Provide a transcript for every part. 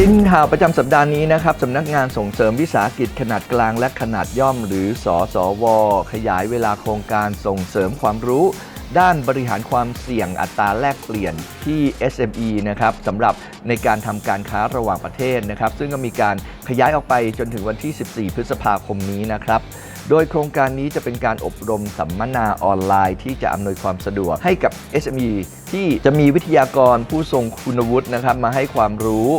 ตินข่าวประจำสัปดาห์นี้นะครับสำนักงานส่งเสริมวิสาหกิจขนาดกลางและขนาดย่อม หรือสอสวขยายเวลาโครงการส่งเสริมความรู้ ด้านบริหารความเสี่ยงอัตราแลกเปลี่ยนที่ SME นะครับสำหรับในการทำการค้าระหว่างประเทศนะครับ ซึ่งก็มีการขยายออกไปจนถึงวันที่ 14 พฤษภาคมนี้นะครับโดยโครงการนี้จะเป็นการอบรมสัมมนาออนไลน์ที่จะอำนวยความสะดวกให้กับ SME ที่จะมีวิทยากรผู้ทรงคุณวุฒินะครับมาให้ความรู้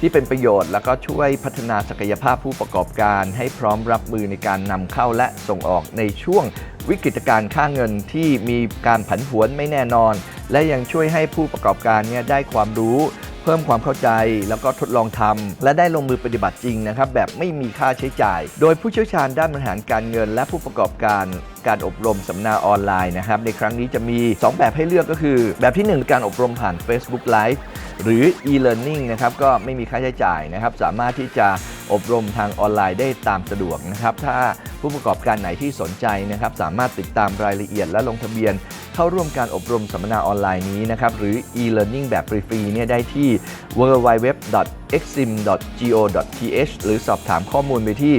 ที่เป็นประโยชน์แล้วก็ช่วยพัฒนาศักยภาพผู้ประกอบการ ให้พร้อมรับมือในการนำเข้าและส่งออกในช่วงวิกฤตการ์ค่าเงินที่มีการผันผวนไม่แน่นอน และยังช่วยให้ผู้ประกอบการเนี่ยได้ความรู้ เพิ่มความเข้าใจแล้วก็ทดลองทำและได้ลงมือปฏิบัติจริงนะครับแบบไม่มีค่าใช้จ่าย โดยผู้เชี่ยวชาญด้านบริหารการเงิน และผู้ประกอบการ การอบรมสัมมนาออนไลน์นะครับ ในครั้งนี้จะมี 2 แบบให้เลือกก็คือ แบบที่ 1 การอบรมผ่าน Facebook Live หรือ e-learning นะครับ ก็ไม่มีค่าใช้จ่ายนะครับ สามารถที่จะอบรมทางออนไลน์ได้ตามสะดวกนะครับ ถ้าผู้ประกอบการไหนที่สนใจนะครับ สามารถติดตามรายละเอียดและลงทะเบียน เข้าร่วมการอบรมสัมมนาออนไลน์นี้นะครับ หรือ e-learning แบบฟรีๆเนี่ยได้ที่ www.exim.go.th หรือสอบถามข้อมูลไปที่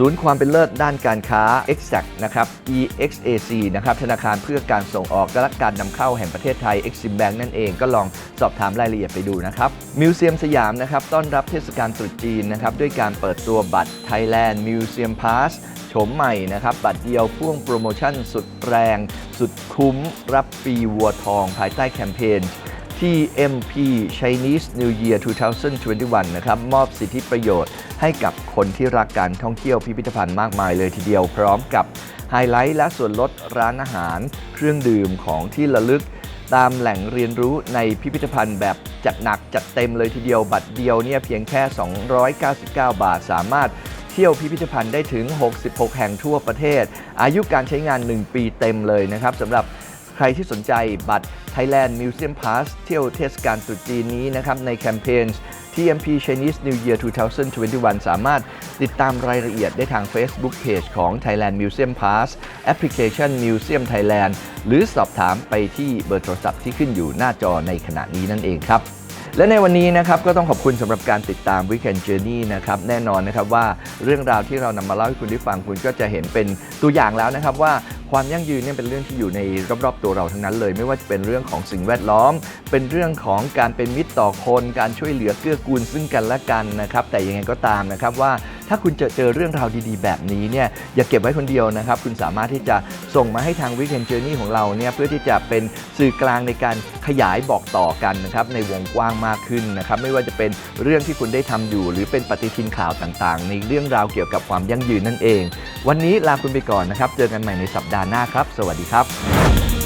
ศูนย์ความเป็นเลิศด้านการค้า Exact นะครับ EXAC นะครับธนาคารเพื่อการส่งออกและการนำเข้าแห่งประเทศไทย Exim Bank นั่นเองก็ลองสอบถามรายละเอียดไปดูนะครับมิวเซียมสยามนะครับต้อนรับเทศกาลตรุษจีนนะครับด้วยการเปิดตัวบัตร Thailand Museum Pass โฉมใหม่นะครับ บัตรเดียวพ่วงโปรโมชั่นสุดแรง สุดคุ้ม รับฟรีวัวทอง ภายใต้แคมเปญ TMP Chinese New Year 2021 นะครับ มอบสิทธิประโยชน์ให้กับคนที่รักการท่องเที่ยวพิพิธภัณฑ์มากมายเลยทีเดียว พร้อมกับไฮไลท์และส่วนลดร้านอาหาร เครื่องดื่มของที่ระลึก ตามแหล่งเรียนรู้ในพิพิธภัณฑ์แบบจัดหนักจัดเต็มเลยทีเดียว บัตรเดียวเนี่ยเพียงแค่ 299 บาทสามารถเที่ยวพิพิธภัณฑ์ได้ถึง 66 แห่งทั่วประเทศ อายุการใช้งาน 1 ปีเต็มเลยนะครับสำหรับ ใครที่สนใจบัตร Thailand Museum Pass เที่ยวเทศกาลตรุษจีนนี้นะครับในแคมเปญ TMP Chinese New Year 2021 สามารถติดตามรายละเอียดได้ทาง Facebook Page ของ Thailand Museum Pass แอปพลิเคชัน Museum Thailand หรือสอบถามไปที่เบอร์โทรศัพท์ที่ขึ้นอยู่หน้าจอในขณะนี้นั่นเองครับ และในวันนี้นะครับก็ต้องขอบคุณสำหรับการติดตาม Weekend Journey นะครับแน่นอนนะครับว่าเรื่องราวที่เรานำมาเล่าให้คุณได้ฟังคุณก็จะเห็นเป็นตัวอย่างแล้วนะครับว่าความยั่งยืนเนี่ยเป็นเรื่องที่อยู่ในรอบๆตัวเราทั้งนั้นเลย ไม่ว่าจะเป็นเรื่องของสิ่งแวดล้อม เป็นเรื่องของการเป็นมิตรต่อคน การช่วยเหลือเกื้อกูลซึ่งกันและกันนะครับแต่ยังไงก็ตามนะครับว่า ถ้าคุณเจอเจอเรื่องราวดีๆ แบบนี้เนี่ยอย่าเก็บไว้คนเดียวนะครับ คุณสามารถที่จะส่งมาให้ทาง Weekend Journey ของเราเนี่ยเพื่อที่จะเป็นสื่อกลางในการขยายบอกต่อกันนะครับในวงกว้างมากขึ้นนะครับไม่ว่าจะเป็นเรื่องที่คุณได้ทำอยู่ หรือเป็นปฏิทินข่าวต่างๆ ในเรื่องราวเกี่ยวกับความยั่งยืนนั่นเอง วันนี้ลาคุณไปก่อนนะครับ เจอกันใหม่ในสัปดาห์หน้าครับ สวัสดีครับ